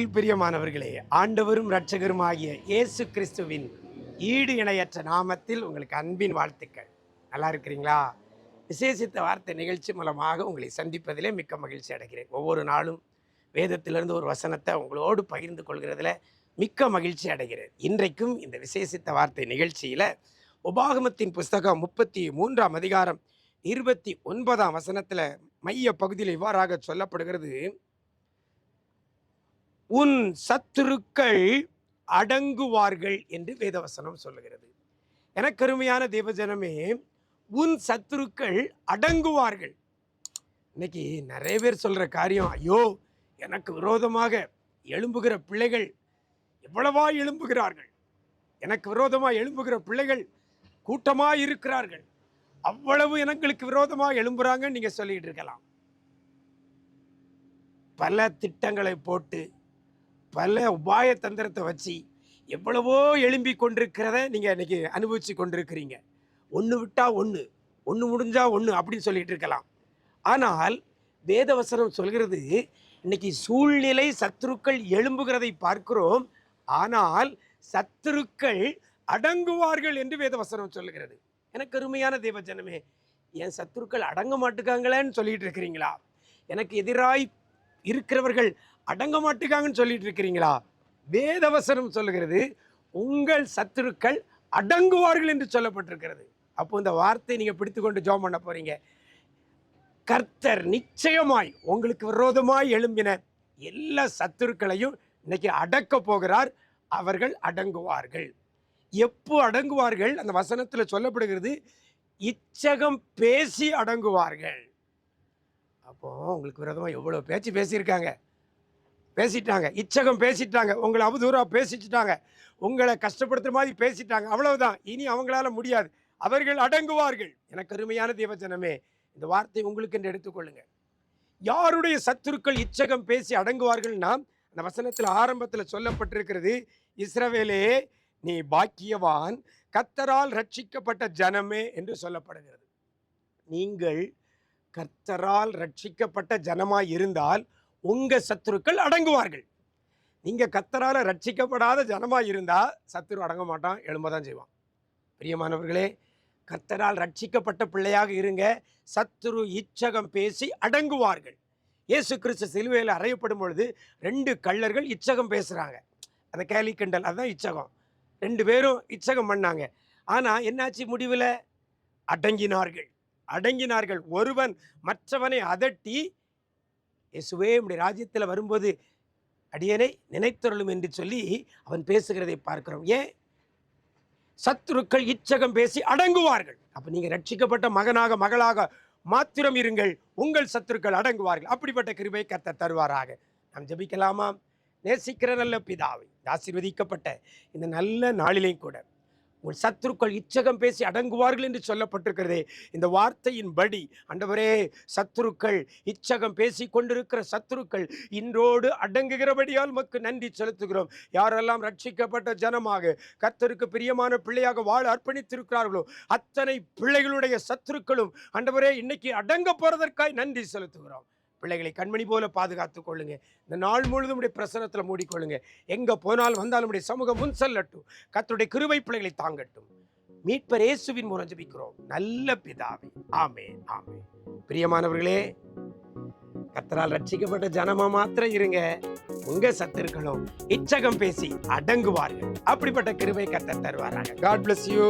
அன்பில் பிரியமானவர்களே ஆண்டவரும் இரட்சகருமாகிய இயேசு கிறிஸ்துவின் ஈடு இணையற்ற நாமத்தில் உங்களுக்கு அன்பின் வாழ்த்துக்கள். நல்லா இருக்கிறீங்களா? விசேஷித்த வார்த்தை நிகழ்ச்சி மூலமாக உங்களை சந்திப்பதிலே மிக்க மகிழ்ச்சி அடைகிறேன். ஒவ்வொரு நாளும் வேதத்திலிருந்து ஒரு வசனத்தை உங்களோடு பகிர்ந்து கொள்கிறதுல மிக்க மகிழ்ச்சி அடைகிறேன். இன்றைக்கும் இந்த விசேஷித்த வார்த்தை நிகழ்ச்சியில் உபாகமத்தின் புஸ்தகம் முப்பத்தி மூன்றாம் அதிகாரம் இருபத்தி ஒன்பதாம் வசனத்தில் மைய பகுதியில் இவ்வாறாக சொல்லப்படுகிறது. உன் சத்துருக்கள் அடங்குவார்கள் என்று வேதவசனம் சொல்லுகிறது. எனக்கு அருமையான தேவஜனமே உன் சத்துருக்கள் அடங்குவார்கள். இன்னைக்கு நிறைய பேர் சொல்ற காரியம் ஐயோ எனக்கு விரோதமாக எழும்புகிற பிள்ளைகள் எவ்வளவா எழும்புகிறார்கள். எனக்கு விரோதமாக எழும்புகிற பிள்ளைகள் கூட்டமாக இருக்கிறார்கள். அவ்வளவு எங்களுக்கு விரோதமாக எழும்புறாங்கன்னு நீங்கள் சொல்லிட்டு இருக்கலாம். பல திட்டங்களை போட்டு பல உபாய தந்திரத்தை வச்சு எவ்வளவோ எழும்பி கொண்டிருக்கிறத நீங்கள் இன்னைக்கு அனுபவிச்சு கொண்டிருக்கிறீங்க. ஒன்று விட்டால் ஒன்று ஒன்று முடிஞ்சால் ஒன்று அப்படின்னு சொல்லிட்டு இருக்கலாம். ஆனால் வேதவசனம் சொல்கிறது இன்னைக்கு சூழ்நிலை சத்துருக்கள் எழும்புகிறதை பார்க்கிறோம். ஆனால் சத்துருக்கள் அடங்குவார்கள் என்று வேதவசனம் சொல்லுகிறது. எனக்கு அருமையான தேவஜனமே என் சத்துருக்கள் அடங்க மாட்டுக்காங்களேன்னு சொல்லிட்டு இருக்கிறீங்களா? எனக்கு எதிராய் இருக்கிறவர்கள் அடங்க மாட்டுக்காங்கன்னு சொல்லிட்டு இருக்கிறீங்களா? வேதவசனம் சொல்லுகிறது உங்கள் சத்துருக்கள் அடங்குவார்கள் என்று சொல்லப்பட்டிருக்கிறது. அப்போ இந்த வார்த்தையை நீங்கள் பிடித்துக்கொண்டு ஜோம் பண்ண போறீங்க. கர்த்தர் நிச்சயமாய் உங்களுக்கு விரோதமாய் எழும்பின எல்லா சத்துருக்களையும் இன்னைக்கு அடக்க போகிறார். அவர்கள் அடங்குவார்கள். எப்போ அடங்குவார்கள்? அந்த வசனத்தில் சொல்லப்படுகிறது இச்சகம் பேசி அடங்குவார்கள். அப்போ உங்களுக்கு விரோதமாக எவ்வளோ பேச்சு பேசியிருக்காங்க? பேசிட்டாங்க. இச்சகம் பேசிட்டாங்க. உங்களை அவதூறாக பேசிச்சிட்டாங்க. உங்களை கஷ்டப்படுத்துகிற மாதிரி பேசிட்டாங்க. அவ்வளவுதான். இனி அவங்களால முடியாது. அவர்கள் அடங்குவார்கள். எனக்கு அருமையான தேவஜனமே இந்த வார்த்தை உங்களுக்கு என்று எடுத்துக்கொள்ளுங்க யாருடைய சத்துருக்கள் இச்சகம் பேசி அடங்குவார்கள்னா அந்த வசனத்தில் ஆரம்பத்தில் சொல்லப்பட்டிருக்கிறது இஸ்ரவேலே நீ பாக்கியவான். கத்தரால் ரட்சிக்கப்பட்ட ஜனமே என்று சொல்லப்படுகிறது. நீங்கள் கர்த்தரால் ரட்சிக்கப்பட்ட ஜனமாக இருந்தால் உங்கள் சத்துருக்கள் அடங்குவார்கள். நீங்கள் கத்தரால் ரட்சிக்கப்படாத ஜனமாக இருந்தால் சத்துரு அடங்க மாட்டான் எழும்ப தான் செய்வான். பிரியமானவர்களே கர்த்தரால் ரட்சிக்கப்பட்ட பிள்ளையாக இருங்க சத்துரு இச்சகம் பேசி அடங்குவார்கள். இயேசு கிறிஸ்து சிலுவையில் அறையப்படும் பொழுது ரெண்டு கள்ளர்கள் இச்சகம் பேசுகிறாங்க அந்த கேலி கிண்டல் அதுதான் இச்சகம். ரெண்டு பேரும் இச்சகம் பண்ணாங்க. ஆனால் என்னாச்சு முடிவில்? அடங்கினார்கள். அடங்கினார்கள். ஒருவன் மற்றவனை அதட்டி இயேசுவே உடைய ராஜ்யத்தில் வரும்போது அடியனை நினைத்தருளும் என்று சொல்லி அவன் பேசுகிறதை பார்க்கிறோம். ஏன்? சத்துருக்கள் இச்சகம் பேசி அடங்குவார்கள். அப்போ நீங்கள் ரட்சிக்கப்பட்ட மகனாக மகளாக மாத்திரம் இருங்கள். உங்கள் சத்துருக்கள் அடங்குவார்கள். அப்படிப்பட்ட கிருபை கத்த தருவாராக. நாம் ஜபிக்கலாமா நேசிக்கிற நல்ல பிதாவை ஆசீர்வதிக்கப்பட்ட இந்த நல்ல நாளிலையும் கூட உங்கள் சத்துருக்கள் இச்சகம் பேசி அடங்குவார்கள் என்று சொல்லப்பட்டிருக்கிறதே. இந்த வார்த்தையின்படி அண்டவரே சத்துருக்கள் இச்சகம் பேசி கொண்டிருக்கிற சத்துருக்கள் இன்றோடு அடங்குகிறபடியால் மக்கு நன்றி செலுத்துகிறோம். யாரெல்லாம் ரட்சிக்கப்பட்ட ஜனமாக கர்த்தருக்கு பிரியமான பிள்ளையாக வாழ அர்ப்பணித்திருக்கிறார்களோ அத்தனை பிள்ளைகளுடைய சத்துருக்களும் அண்டவரே இன்னைக்கு அடங்க போறதற்காய் நன்றி செலுத்துகிறோம். பிள்ளைகளை கண்மணி போல பாதுகாத்து கொள்ளுங்க. இந்த நாள் முழுதும் உடைய பிரசனத்தில் மூடிக்கொள்ளுங்க. எங்க போனாலும் வந்தாலும் உடைய சமூகம் முன் செல்லட்டும். கத்தருடைய கிருவை பிள்ளைகளை தாங்கட்டும். மீட்பர் இயேசுவின் மூலம் ஜபிக்கிறோம். நல்ல பிதாவே. ஆமே ஆமே பிரியமானவர்களே கத்தரால் ரட்சிக்கப்பட்ட ஜனமா மாத்திரம் இருங்க. உங்க சத்துருக்களும் இச்சகம் பேசி அடங்குவார்கள். அப்படிப்பட்ட கிருபை கத்த தருவாராங்க காட் பிளஸ் யூ